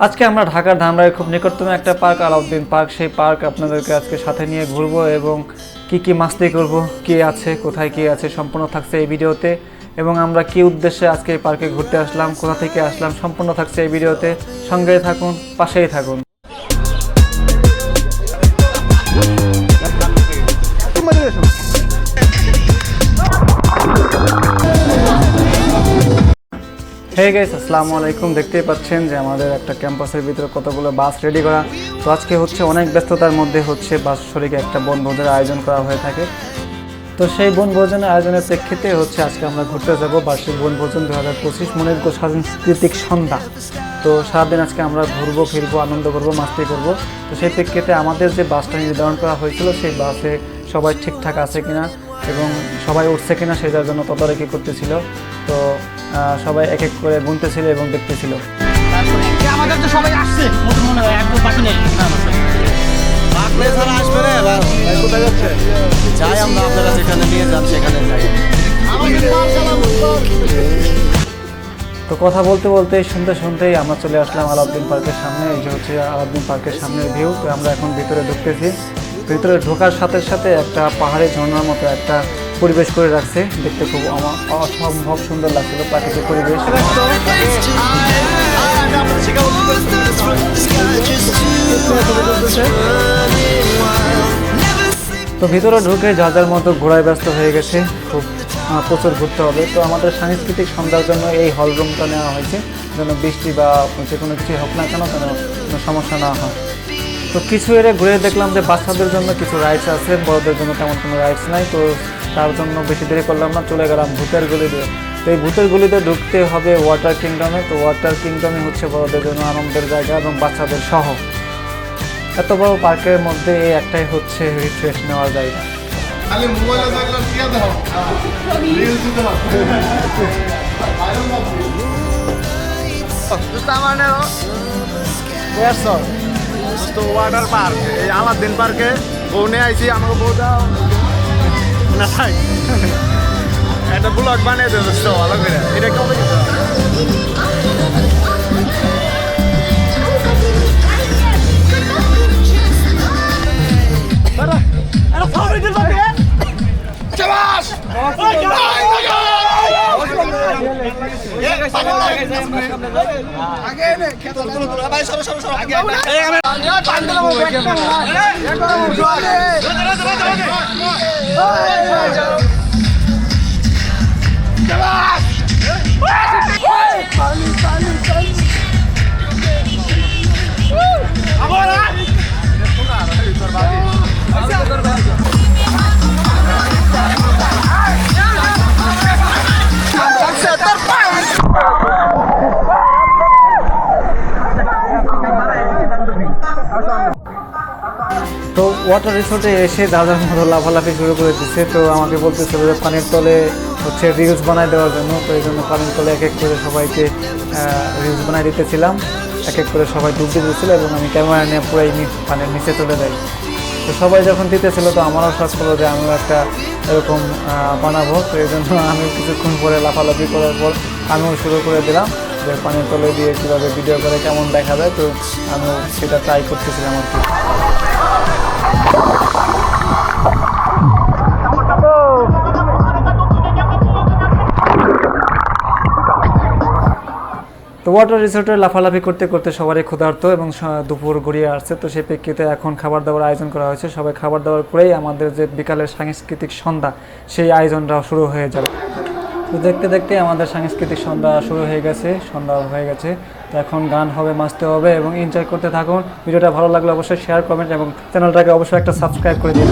আজকে আমরা ঢাকার ধামরায় খুব নিকটতম একটা পার্ক, আলাউদ্দিন পার্ক। সেই পার্ক আপনাদেরকে আজকে সাথে নিয়ে ঘুরবো এবং কি কি মাস্তি করব, কে আছে, কোথায় কি আছে সম্পূর্ণ থাকছে এই ভিডিওতে। এবং আমরা কি উদ্দেশ্যে আজকে এই পার্কে ঘুরতে আসলাম, কোথা থেকে আসলাম সম্পূর্ণ থাকছে এই ভিডিওতে। সঙ্গে থাকুন, পাশেই থাকুন। হে গাইস আসসালামু আলাইকুম দেখতেই পাচ্ছেন যে আমাদের একটা ক্যাম্পাসের ভিতরে কতগুলো বাস রেডি করা। তো আজকে হচ্ছে অনেক ব্যস্ততার মধ্যে হচ্ছে বাস শরীরে একটা বনভোজের আয়োজন করা হয়ে থাকে। তো সেই বনভোজনের আয়োজনের প্রেক্ষিতে হচ্ছে আজকে আমরা ঘুরতে যাব বার্ষিক বনভোজন দু হাজার পঁচিশ মনের সাংস্কৃতিক সন্ধ্যা। তো সারাদিন আজকে আমরা ঘুরবো, ফিরবো, আনন্দ করব, মাস্তি করব। তো সেই প্রেক্ষিতে আমাদের যে বাসটা নির্ধারণ করা হয়েছিল সেই বাসে সবাই ঠিকঠাক আছে কিনা এবং সবাই উঠছে কিনা সেটার জন্য তদারকি করতেছিল। তো সবাই এক এক করে গুনতেছিল এবং দেখতেছিল। আমাদের তো সবাই আসছে? মনে হয় একদম বাকি নেই। আসবে রে এবার কোথায় যাচ্ছে? যাই আমরা আপনারা যেখানে নিয়ে যান সেখানে যাই। তো কথা বলতে বলতে শুনতে শুনতেই আমরা চলে আসলাম আলাউদ্দিন পার্কের সামনে। এই যে হচ্ছে আলাউদ্দিন পার্কের সামনের ভিউ তো আমরা এখন ভিতরে ঢুকতেছি। ভিতরে ঢোকার সাথে সাথে একটা পাহাড়ি ঝর্ণার মতো একটা পরিবেশ করে রাখছে। দেখতে খুব অমা- অসম্ভব সুন্দর লাগছিল প্রাকৃতিক পরিবেশ। তো ভিতরে ঢুকে যা যার মতো ঘোরায় ব্যস্ত হয়ে গেছে। খুব প্রচুর ঘুরতে হবে। তো আমাদের সাংস্কৃতিক সন্ধ্যার জন্য এই হল রুমটা নেওয়া হয়েছে। যেন বৃষ্টি বা যে কোনো কিছু হোক না কেন কোনো সমস্যা না হয়। তো কিছু এরে ঘুরে দেখলাম যে বাচ্চাদের জন্য কিছু রাইডস আছে বড়দের জন্য তেমন কোনো রাইডস নাই তো তার জন্য বেশি দেরি করলাম না চলে গেলাম ভূতের গলিতে। তো এই ভূতের গলিতে ঢুকতে হবে ওয়াটার কিংডমে তো ওয়াটার কিংডমে হচ্ছে বড়দের জন্য আনন্দের জায়গা এবং বাচ্চাদের সহ এত বড় পার্কের মধ্যে এই একটাই হচ্ছে রিফ্রেশ নেওয়ার জায়গা। খালি মোবাইলে তো পার্ক, এই আলাদিন পার্কে বউ আইছি, আমাকে বউ দাও। না থাক একটা ব্লগ বানিয়ে দেবে ভালো করে। এটা কবে তো ওয়াটার রিসোর্টে এসে দাদার মতো লাফালাফি শুরু করে দিচ্ছে তো আমাকে বলতেছিল যে পানির তলে হচ্ছে রিলস বানায় দেওয়ার জন্য। তো এই জন্য পানির তলে এক এক করে সবাইকে রিলস বানায় দিতেছিলাম। এক এক করে সবাই ডুব দিয়ে দিচ্ছিল এবং আমি ক্যামেরা নিয়ে পুরাই পানির নিচে চলে যাই। তো সবাই যখন দিতেছিল তো আমারও শখ করল যে আমিও একটা এরকম বানাবো। তো এই জন্য আমি কিছুক্ষণ পরে লাফালাফি করার পর আমিও শুরু করে দিলাম যে পানির তলে দিয়ে কীভাবে ভিডিও করে, কেমন দেখা যায়। তো আমিও সেটা ট্রাই করতেছিলাম আর কি। তো ওয়াটার রিসোর্টে লাফালাফি করতে করতে সবারই ক্ষুধার্ত এবং দুপুর গড়িয়ে আসছে। তো সেই প্রেক্ষিতে এখন খাবার দাবার আয়োজন করা হয়েছে। সবাই খাবার দাবার করেই আমাদের যে বিকালের সাংস্কৃতিক সন্ধ্যা, সেই আয়োজনটা শুরু হয়ে যাবে। তো দেখতে দেখতে আমাদের সাংস্কৃতিক সন্ধ্যা শুরু হয়ে গেছে, সন্ধ্যা হয়ে গেছে। তো এখন গান হবে, মাসতে হবে এবং এনজয় করতে থাকুন। ভিডিওটা ভালো লাগলে অবশ্যই শেয়ার কমেন্ট এবং চ্যানেলটাকে অবশ্যই একটা সাবস্ক্রাইব করে দিন